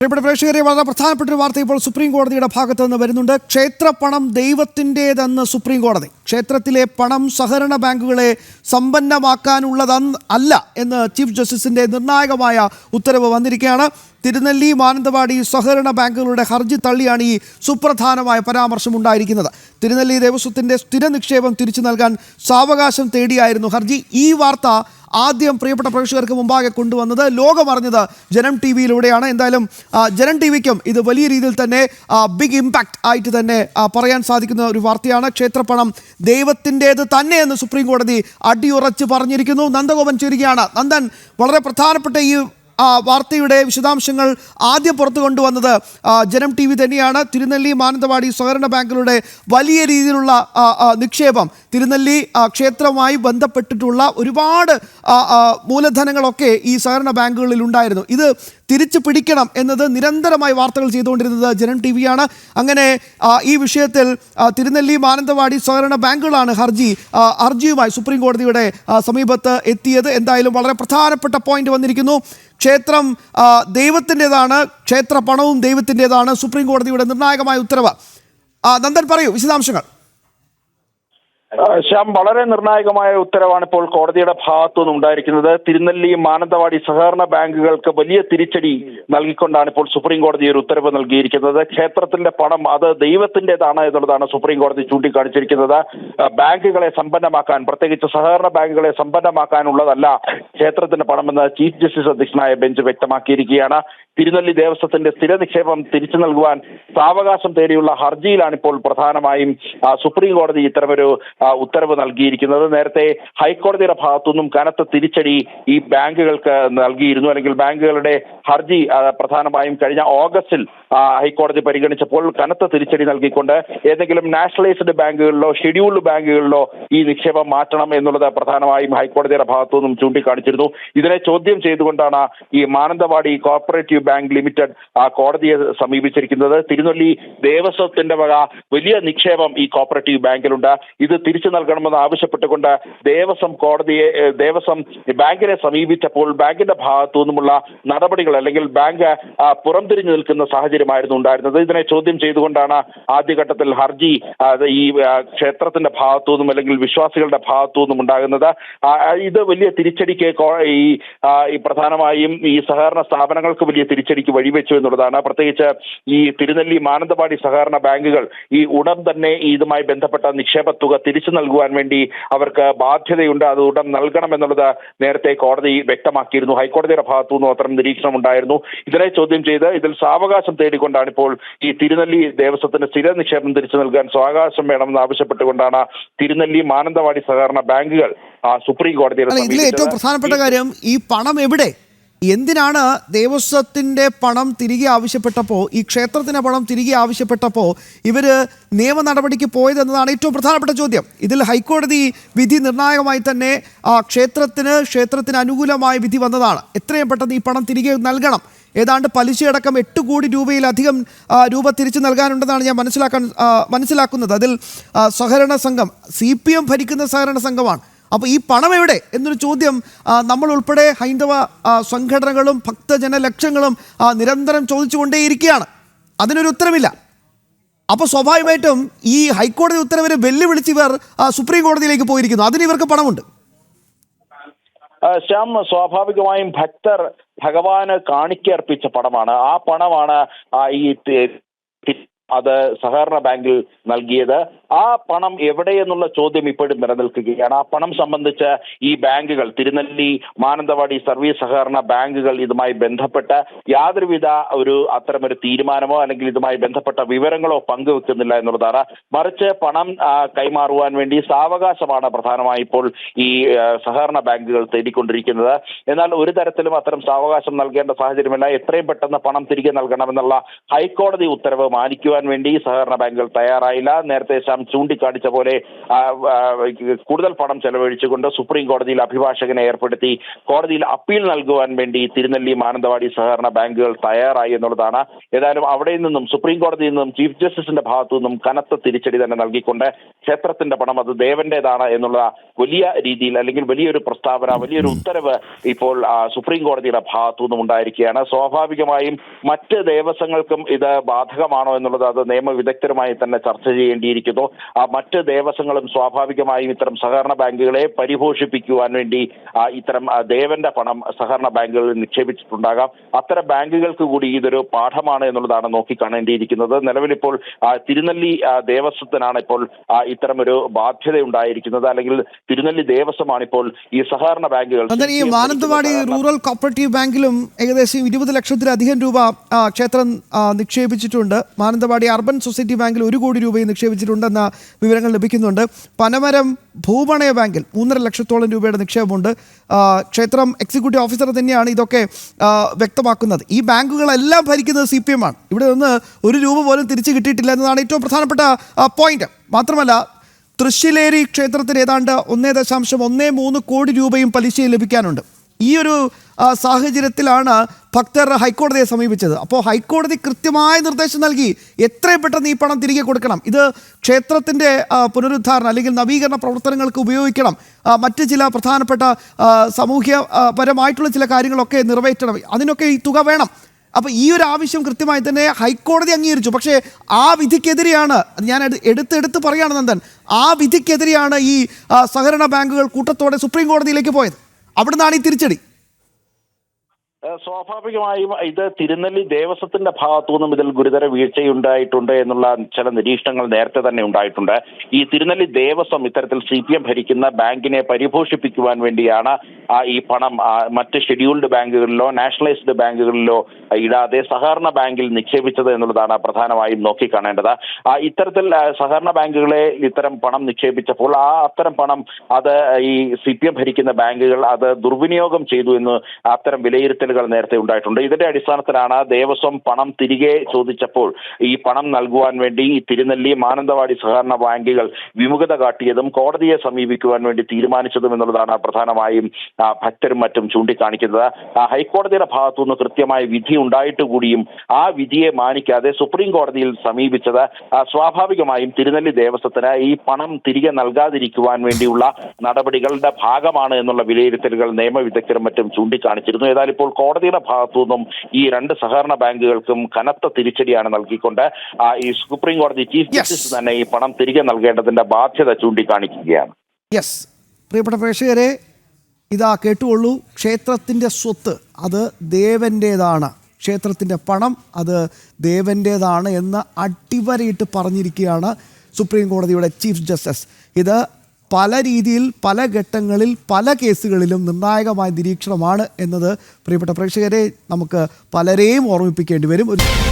പ്രിയപ്പെട്ട പ്രേക്ഷകരെ വളരെ പ്രധാനപ്പെട്ട ഒരു വാർത്ത ഇപ്പോൾ സുപ്രീം കോടതിയുടെ ഭാഗത്ത് നിന്ന് വരുന്നുണ്ട്. ക്ഷേത്രപ്പണം ദൈവത്തിന്റെതെന്ന് സുപ്രീം കോടതി. ക്ഷേത്രത്തിലെ പണം സഹകരണ ബാങ്കുകളെ സമ്പന്നമാക്കാനുള്ളതെന്ന് അല്ല എന്ന് ചീഫ് ജസ്റ്റിസിന്റെ നിർണായകമായ ഉത്തരവ് വന്നിരിക്കുകയാണ്. തിരുനെല്ലി മാനന്തവാടി സഹകരണ ബാങ്കുകളുടെ ഹർജി തള്ളിയാണ് ഈ സുപ്രധാനമായ പരാമർശം ഉണ്ടായിരിക്കുന്നത്. തിരുനെല്ലി ദേവസ്വത്തിന്റെ സ്ഥിര നിക്ഷേപം തിരിച്ചു നൽകാൻ സാവകാശം തേടിയായിരുന്നു ഹർജി. ഈ വാർത്ത ആദ്യം പ്രിയപ്പെട്ട പ്രേക്ഷകർക്ക് മുമ്പാകെ കൊണ്ടുവന്നത് ലോകമറിഞ്ഞത് ജനം ടി വിയിലൂടെയാണ് എന്തായാലും ജനം ടി വിക്കും ഇത് വലിയ രീതിയിൽ തന്നെ ബിഗ് ഇമ്പാക്റ്റ് ആയിട്ട് തന്നെ പറയാൻ സാധിക്കുന്ന ഒരു വാർത്തയാണ്. ക്ഷേത്രപ്പണം ദൈവത്തിന്റേത് തന്നെയെന്ന് സുപ്രീം കോടതി അടിയുറച്ച് പറഞ്ഞിരിക്കുന്നു. നന്ദഗോപൻ ചേരുകയാണ് നന്ദൻ വളരെ പ്രധാനപ്പെട്ട ഈ ആ വാർത്തയുടെ വിശദാംശങ്ങൾ ആദ്യം പുറത്തു കൊണ്ടുവന്നത് ജനം ടി വി തന്നെയാണ്. തിരുനെല്ലി മാനന്തവാടി സഹകരണ ബാങ്കുകളുടെ വലിയ രീതിയിലുള്ള നിക്ഷേപം. തിരുനെല്ലി ക്ഷേത്രവുമായി ബന്ധപ്പെട്ടിട്ടുള്ള ഒരുപാട് മൂലധനങ്ങളൊക്കെ ഈ സഹകരണ ബാങ്കുകളിൽ ഉണ്ടായിരുന്നു. ഇത് തിരിച്ചു പിടിക്കണം എന്നത് നിരന്തരമായി വാർത്തകൾ ചെയ്തുകൊണ്ടിരുന്നത് ജനം ടി വിയാണ് അങ്ങനെ ഈ വിഷയത്തിൽ തിരുനെല്ലി മാനന്തവാടി സഹകരണ ബാങ്കുകളാണ് ഹർജി ഹർജിയുമായി സുപ്രീം കോടതിയുടെ സമീപത്ത് എത്തിയത്. എന്തായാലും വളരെ പ്രധാനപ്പെട്ട പോയിന്റ് വന്നിരിക്കുന്നു. ക്ഷേത്രം ദൈവത്തിന്റെതാണ് ക്ഷേത്ര പണവും ദൈവത്തിന്റെതാണ് സുപ്രീം കോടതിയുടെ നിർണായകമായ ഉത്തരവ്. നന്ദൻ പറയൂ വിശദാംശങ്ങൾ. ശ്യാം വളരെ നിർണായകമായ ഉത്തരവാണ് ഇപ്പോൾ കോടതിയുടെ ഭാഗത്തു നിന്ന് ഉണ്ടായിരിക്കുന്നത്. തിരുനെല്ലി മാനന്തവാടി സഹകരണ ബാങ്കുകൾക്ക് വലിയ തിരിച്ചടി നൽകിക്കൊണ്ടാണ് ഇപ്പോൾ സുപ്രീം കോടതി ഒരു ഉത്തരവ് നൽകിയിരിക്കുന്നത്. ക്ഷേത്രത്തിന്റെ പണം അത് ദൈവത്തിന്റേതാണ് എന്നുള്ളതാണ് സുപ്രീം കോടതി ചൂണ്ടിക്കാണിച്ചിരിക്കുന്നത്. ബാങ്കുകളെ സമ്പന്നമാക്കാൻ പ്രത്യേകിച്ച് സഹകരണ ബാങ്കുകളെ സമ്പന്നമാക്കാനുള്ളതല്ല ക്ഷേത്രത്തിന്റെ പണമെന്ന് ചീഫ് ജസ്റ്റിസ് അധ്യക്ഷനായ ബെഞ്ച് വ്യക്തമാക്കിയിരിക്കുകയാണ്. തിരുനെല്ലി ദേവസ്വത്തിന്റെ സ്ഥിര നിക്ഷേപം തിരിച്ചു നൽകുവാൻ സാവകാശം തേടിയുള്ള ഹർജിയിലാണ് ഇപ്പോൾ പ്രധാനമായും സുപ്രീം കോടതി ഇത്തരമൊരു ഉത്തരവ് നൽകിയിരിക്കുന്നത്. നേരത്തെ ഹൈക്കോടതിയുടെ ഭാഗത്തുനിന്നും കനത്ത തിരിച്ചടി ഈ ബാങ്കുകൾക്ക് നൽകിയിരുന്നു. അല്ലെങ്കിൽ ബാങ്കുകളുടെ ഹർജി പ്രധാനമായും കഴിഞ്ഞ ഓഗസ്റ്റിൽ ഹൈക്കോടതി പരിഗണിച്ചപ്പോൾ കനത്ത തിരിച്ചടി നൽകിക്കൊണ്ട് ഏതെങ്കിലും നാഷണലൈസ്ഡ് ബാങ്കുകളിലോ ഷെഡ്യൂൾഡ് ബാങ്കുകളിലോ ഈ നിക്ഷേപം മാറ്റണം എന്നുള്ളത് പ്രധാനമായും ഹൈക്കോടതിയുടെ ഭാഗത്തുനിന്നും ചൂണ്ടിക്കാണിച്ചിരുന്നു. ഇതിനെ ചോദ്യം ചെയ്തുകൊണ്ടാണ് ഈ മാനന്തവാടി കോർപ്പറേറ്റീവ് ബാങ്ക് ലിമിറ്റഡ് ആ കോടതിയെ സമീപിച്ചിരിക്കുന്നത്. തിരുനെല്ലി ദേവസ്വത്തിന്റെ വക വലിയ നിക്ഷേപം ഈ കോപ്പറേറ്റീവ് ബാങ്കിലുണ്ട്. ഇത് തിരിച്ചു നൽകണമെന്ന് ആവശ്യപ്പെട്ടുകൊണ്ട് ദേവസ്വം കോടതിയെ ദേവസ്വം ബാങ്കിനെ സമീപിച്ചപ്പോൾ ബാങ്കിന്റെ ഭാഗത്തു നിന്നുമുള്ള നടപടികൾ അല്ലെങ്കിൽ ബാങ്ക് പുറംതിരിഞ്ഞു നിൽക്കുന്ന സാഹചര്യമായിരുന്നു ഉണ്ടായിരുന്നത്. ഇതിനെ ചോദ്യം ചെയ്തുകൊണ്ടാണ് ആദ്യഘട്ടത്തിൽ ഹർജി ഈ ക്ഷേത്രത്തിന്റെ ഭാഗത്തു നിന്നും അല്ലെങ്കിൽ വിശ്വാസികളുടെ ഭാഗത്തു നിന്നും ഉണ്ടാകുന്നത്. ഇത് വലിയ തിരിച്ചടിക്ക് ഈ പ്രധാനമായും ഈ സഹകരണ സ്ഥാപനങ്ങൾക്ക് വലിയ തിരിച്ചടിക്ക് വഴിവെച്ചു എന്നുള്ളതാണ്. പ്രത്യേകിച്ച് ഈ തിരുനെല്ലി മാനന്തവാടി സഹകരണ ബാങ്കുകൾ ഈ ഉടൻ തന്നെ ഇതുമായി ബന്ധപ്പെട്ട നിക്ഷേപ തുക തിരിച്ചു നൽകുവാൻ വേണ്ടി അവർക്ക് ബാധ്യതയുണ്ട്. അത് ഉടൻ നൽകണം എന്നുള്ളത് നേരത്തെ കോടതി വ്യക്തമാക്കിയിരുന്നു. ഹൈക്കോടതിയുടെ ഭാഗത്തു നിന്നും അത്തരം നിരീക്ഷണം ഉണ്ടായിരുന്നു. ഇതിനെ ചോദ്യം ചെയ്ത് ഇതിൽ സാവകാശം തേടിക്കൊണ്ടാണ് ഇപ്പോൾ ഈ തിരുനെല്ലി ദേവസ്വത്തിന് സ്ഥിര നിക്ഷേപം തിരിച്ചു നൽകാൻ സാവകാശം വേണമെന്ന് ആവശ്യപ്പെട്ടുകൊണ്ടാണ് തിരുനെല്ലി മാനന്തവാടി സഹകരണ ബാങ്കുകൾ സുപ്രീം കോടതിയുടെ ഇതിലെ ഏറ്റവും പ്രധാനപ്പെട്ട കാര്യം ഈ പണം എവിടെ? എന്തിനാണ് ദേവസ്വത്തിന്റെ പണം തിരികെ ആവശ്യപ്പെട്ടപ്പോൾ ഈ ക്ഷേത്രത്തിന്റെ പണം തിരികെ ആവശ്യപ്പെട്ടപ്പോൾ ഇവർ നിയമ നടപടിക്ക് പോയതെന്നതാണ് ഏറ്റവും പ്രധാനപ്പെട്ട ചോദ്യം. ഇതിൽ ഹൈക്കോടതി വിധി നിർണായകമായി തന്നെ ആ ക്ഷേത്രത്തിന് ക്ഷേത്രത്തിന് അനുകൂലമായ വിധി വന്നതാണ്. എത്രയും പെട്ടെന്ന് ഈ പണം തിരികെ നൽകണം. ഏതാണ്ട് പലിശയടക്കം എട്ട് കോടി രൂപയിലധികം രൂപ തിരിച്ചു നൽകാനുണ്ടെന്നാണ് ഞാൻ മനസ്സിലാക്കാൻ മനസ്സിലാക്കുന്നത്. അതിൽ സഹകരണ സംഘം സി ഭരിക്കുന്ന സഹകരണ സംഘമാണ്. അപ്പോൾ ഈ പണം എവിടെ? എന്നൊരു ചോദ്യം നമ്മൾ ഉൾപ്പെടെ ഹൈന്ദവ സംഘടനകളും ഭക്തജന ലക്ഷങ്ങളും നിരന്തരം ചോദിച്ചുകൊണ്ടേയിരിക്കുകയാണ്. അതിനൊരു ഉത്തരമില്ല. അപ്പോൾ സ്വാഭാവികമായിട്ടും ഈ ഹൈക്കോടതി ഉത്തരവിനെ വെല്ലുവിളിച്ച് ഇവർ സുപ്രീം കോടതിയിലേക്ക് പോയിരിക്കുന്നു. അതിന് ഇവർക്ക് പണമുണ്ട്. ശ്യാം സ്വാഭാവികമായും ഭക്തർ ഭഗവാന് കാണിക്കർപ്പിച്ച പണമാണ്. ആ പണമാണ് ഈ അത് സഹകരണ ബാങ്കിൽ നൽകിയത്. ആ പണം എവിടെയെന്നുള്ള ചോദ്യം ഇപ്പോഴും നിലനിൽക്കുകയാണ്. ആ പണം സംബന്ധിച്ച് ഈ ബാങ്കുകൾ തിരുനെല്ലി മാനന്തവാടി സർവീസ് സഹകരണ ബാങ്കുകൾ ഇതുമായി ബന്ധപ്പെട്ട് യാതൊരുവിധ ഒരു അത്തരമൊരു തീരുമാനമോ അല്ലെങ്കിൽ ഇതുമായി ബന്ധപ്പെട്ട വിവരങ്ങളോ പങ്കുവെക്കുന്നില്ല എന്നുള്ളതാണ്. മറിച്ച് പണം കൈമാറുവാൻ വേണ്ടി സാവകാശമാണ് പ്രധാനമായി ഇപ്പോൾ ഈ സഹകരണ ബാങ്കുകൾ തേടിക്കൊണ്ടിരിക്കുന്നത്. എന്നാൽ ഒരു തരത്തിലും അത്തരം സാവകാശം നൽകേണ്ട സാഹചര്യമില്ല. എത്രയും പെട്ടെന്ന് പണം തിരികെ നൽകണമെന്നുള്ള ഹൈക്കോടതി ഉത്തരവ് മാനിക്കുവാൻ നൽകുവാൻ വേണ്ടി സഹകരണ ബാങ്കുകൾ തയ്യാറായില്ല. നേരത്തെ ശ്യാം ചൂണ്ടിക്കാണിച്ച പോലെ കൂടുതൽ പണം ചെലവഴിച്ചുകൊണ്ട് സുപ്രീം കോടതിയിൽ അഭിഭാഷകനെ ഏർപ്പെടുത്തി കോടതിയിൽ അപ്പീൽ നൽകുവാൻ വേണ്ടി തിരുനെല്ലി മാനന്തവാടി സഹകരണ ബാങ്കുകൾ തയ്യാറായി എന്നുള്ളതാണ്. ഏതായാലും അവിടെ നിന്നും സുപ്രീം കോടതിയിൽ നിന്നും ചീഫ് ജസ്റ്റിസിന്റെ ഭാഗത്തു നിന്നും കനത്ത തിരിച്ചടി തന്നെ നൽകിക്കൊണ്ട് ക്ഷേത്രത്തിന്റെ പണം അത് ദേവന്റേതാണ് എന്നുള്ള വലിയ രീതിയിൽ അല്ലെങ്കിൽ വലിയൊരു പ്രസ്താവന വലിയൊരു ഉത്തരവ് ഇപ്പോൾ സുപ്രീം കോടതിയുടെ ഭാഗത്തു നിന്നും ഉണ്ടായിരിക്കുകയാണ്. സ്വാഭാവികമായും മറ്റ് ദേവസ്വങ്ങൾക്കും ഇത് ബാധകമാണോ എന്നുള്ളത് അത് നിയമവിദഗ്ധരുമായി തന്നെ ചർച്ച ചെയ്യേണ്ടിയിരിക്കുന്നു. ആ മറ്റ് ദേവസ്വങ്ങളും സ്വാഭാവികമായും ഇത്തരം സഹകരണ ബാങ്കുകളെ പരിപോഷിപ്പിക്കുവാൻ വേണ്ടി ഇത്തരം ദേവന്റെ പണം സഹകരണ ബാങ്കുകളിൽ നിക്ഷേപിച്ചിട്ടുണ്ടാകാം. അത്തരം ബാങ്കുകൾക്ക് കൂടി ഇതൊരു പാഠമാണ് എന്നുള്ളതാണ് നോക്കിക്കാണേണ്ടിയിരിക്കുന്നത്. നിലവിലിപ്പോൾ തിരുനെല്ലി ദേവസ്വത്തിനാണ് ഇപ്പോൾ ഇത്തരം ഒരു ബാധ്യത ഉണ്ടായിരിക്കുന്നത് അല്ലെങ്കിൽ തിരുനെല്ലി ദേവസ്വമാണ് ഇപ്പോൾ ഈ സഹകരണ ബാങ്കുകൾ ഈ മാനന്തവാടി റൂറൽ കോപ്പറേറ്റീവ് ബാങ്കിലും ഏകദേശം ഇരുപത് ലക്ഷത്തിലധികം രൂപ ക്ഷേത്രം നിക്ഷേപിച്ചിട്ടുണ്ട്. മാനന്തവാടി അർബൻ സൊസൈറ്റി ബാങ്കിൽ ഒരു കോടി രൂപയും നിക്ഷേപിച്ചിട്ടുണ്ടെന്ന വിവരങ്ങൾ ലഭിക്കുന്നുണ്ട്. പനമരം ഭൂപണയ ബാങ്കിൽ മൂന്നര ലക്ഷത്തോളം രൂപയുടെ നിക്ഷേപമുണ്ട്. ക്ഷേത്രം എക്സിക്യൂട്ടീവ് ഓഫീസർ തന്നെയാണ് ഇതൊക്കെ വ്യക്തമാക്കുന്നത്. ഈ ബാങ്കുകളെല്ലാം ഭരിക്കുന്നത് സി പി എം ആണ്. ഇവിടെ നിന്ന് ഒരു രൂപ പോലും തിരിച്ചു കിട്ടിയിട്ടില്ല എന്നതാണ് ഏറ്റവും പ്രധാനപ്പെട്ട പോയിന്റ് മാത്രമല്ല തൃശ്ശിലേരി ക്ഷേത്രത്തിന് ഏതാണ്ട് ഒന്നേ ദശാംശം ഒന്നേ മൂന്ന് കോടി രൂപയും പലിശയും ലഭിക്കാനുണ്ട്. ഈ ഒരു സാഹചര്യത്തിലാണ് ഭക്തർ ഹൈക്കോടതിയെ സമീപിച്ചത്. അപ്പോൾ ഹൈക്കോടതി കൃത്യമായ നിർദ്ദേശം നൽകി എത്രയും പെട്ടെന്ന് ഈ പണം തിരികെ കൊടുക്കണം. ഇത് ക്ഷേത്രത്തിന്റെ പുനരുദ്ധാരണം അല്ലെങ്കിൽ നവീകരണ പ്രവർത്തനങ്ങൾക്ക് ഉപയോഗിക്കണം. മറ്റ് ചില പ്രധാനപ്പെട്ട സാമൂഹ്യപരമായിട്ടുള്ള ചില കാര്യങ്ങളൊക്കെ നിറവേറ്റണം. അതിനൊക്കെ ഈ തുക വേണം. അപ്പോൾ ഈ ഒരു ആവശ്യം കൃത്യമായി തന്നെ ഹൈക്കോടതി അംഗീകരിച്ചു. പക്ഷേ ആ വിധിക്കെതിരെയാണ് ഞാൻ എടു- എടുത്തെടുത്ത് പറയുകയാണ് നന്ദൻ ആ വിധിക്കെതിരെയാണ് ഈ സഹകരണ ബാങ്കുകൾ കൂട്ടത്തോടെ സുപ്രീം കോടതിയിലേക്ക് പോയത്. അവിടുന്നാണ് ഈ തിരിച്ചടി. സ്വാഭാവികമായും ഇത് തിരുനെല്ലി ദേവസ്വത്തിന്റെ ഭാഗത്തു നിന്നും ഇതിൽ ഗുരുതര വീഴ്ചയുണ്ടായിട്ടുണ്ട് എന്നുള്ള ചില നിരീക്ഷണങ്ങൾ നേരത്തെ തന്നെ ഉണ്ടായിട്ടുണ്ട്. ഈ തിരുനെല്ലി ദേവസ്വം ഇത്തരത്തിൽ സി പി എം ഭരിക്കുന്ന ബാങ്കിനെ പരിപോഷിപ്പിക്കുവാൻ വേണ്ടിയാണ് ഈ പണം മറ്റ് ഷെഡ്യൂൾഡ് ബാങ്കുകളിലോ നാഷണലൈസ്ഡ് ബാങ്കുകളിലോ ഇടാതെ സഹകരണ ബാങ്കിൽ നിക്ഷേപിച്ചത് എന്നുള്ളതാണ് പ്രധാനമായും നോക്കിക്കാണേണ്ടത്. ഇത്തരത്തിൽ സഹകരണ ബാങ്കുകളെ ഇത്തരം പണം നിക്ഷേപിച്ചപ്പോൾ ആ അത്തരം പണം അത് ഈ സി ഭരിക്കുന്ന ബാങ്കുകൾ അത് ദുർവിനിയോഗം ചെയ്തു എന്ന് അത്തരം വിലയിരുത്തലുകൾ നേരത്തെ ഉണ്ടായിട്ടുണ്ട്. ഇതിന്റെ അടിസ്ഥാനത്തിലാണ് ദേവസ്വം പണം തിരികെ ചോദിച്ചപ്പോൾ ഈ പണം നൽകുവാൻ വേണ്ടി തിരുനെല്ലി മാനന്തവാടി സഹകരണ ബാങ്കുകൾ വിമുഖത കാട്ടിയതും കോടതിയെ സമീപിക്കുവാൻ വേണ്ടി തീരുമാനിച്ചതും എന്നുള്ളതാണ് പ്രധാനമായും ഭക്തരും മറ്റും ചൂണ്ടിക്കാണിക്കുന്നത്. ഹൈക്കോടതിയുടെ ഹൈക്കോടതിയുടെ ഭാഗത്തുനിന്ന് കൃത്യമായ വിധി ഉണ്ടായിട്ട് കൂടിയും ആ വിധിയെ മാനിക്കാതെ സുപ്രീം കോടതിയിൽ സമീപിച്ചത് സ്വാഭാവികമായും തിരുനെല്ലി ദേവസ്വത്തിന് ഈ പണം തിരികെ നൽകാതിരിക്കുവാൻ വേണ്ടിയുള്ള നടപടികളുടെ ഭാഗമാണ് എന്നുള്ള വിലയിരുത്തലുകൾ നിയമവിദഗ്ധരും മറ്റും ചൂണ്ടിക്കാണിച്ചിരുന്നു. ഏതായാലും ഇപ്പോൾ കോടതിയുടെ ഭാഗത്തു നിന്നും ഈ രണ്ട് സഹകരണ ബാങ്കുകൾക്കും കനത്ത തിരിച്ചടിയാണ് നൽകിക്കൊണ്ട് ഈ സുപ്രീം കോടതി ചീഫ് ജസ്റ്റിസ് തന്നെ ഈ പണം തിരികെ നൽകേണ്ടതിന്റെ ബാധ്യത ചൂണ്ടിക്കാണിക്കുകയാണ്. യെസ് പ്രിയപ്പെട്ട പ്രേക്ഷകരെ ഇതാ കേട്ടുകൊള്ളൂ. ക്ഷേത്രത്തിന്റെ സ്വത്ത് അത് ദേവന്റേതാണ് ക്ഷേത്രത്തിന്റെ പണം അത് ദേവന്റേതാണ് എന്ന് അടിവരയിട്ട് പറഞ്ഞിരിക്കുകയാണ് സുപ്രീം കോടതിയുടെ ചീഫ് ജസ്റ്റിസ്. ഇത് പല രീതിയിൽ പല ഘട്ടങ്ങളിൽ പല കേസുകളിലും നിർണായകമായ നിരീക്ഷണമാണ് എന്നത് പ്രിയപ്പെട്ട പ്രേക്ഷകരെ നമുക്ക് പലരെയും ഓർമ്മിപ്പിക്കേണ്ടി വരും. ഒരു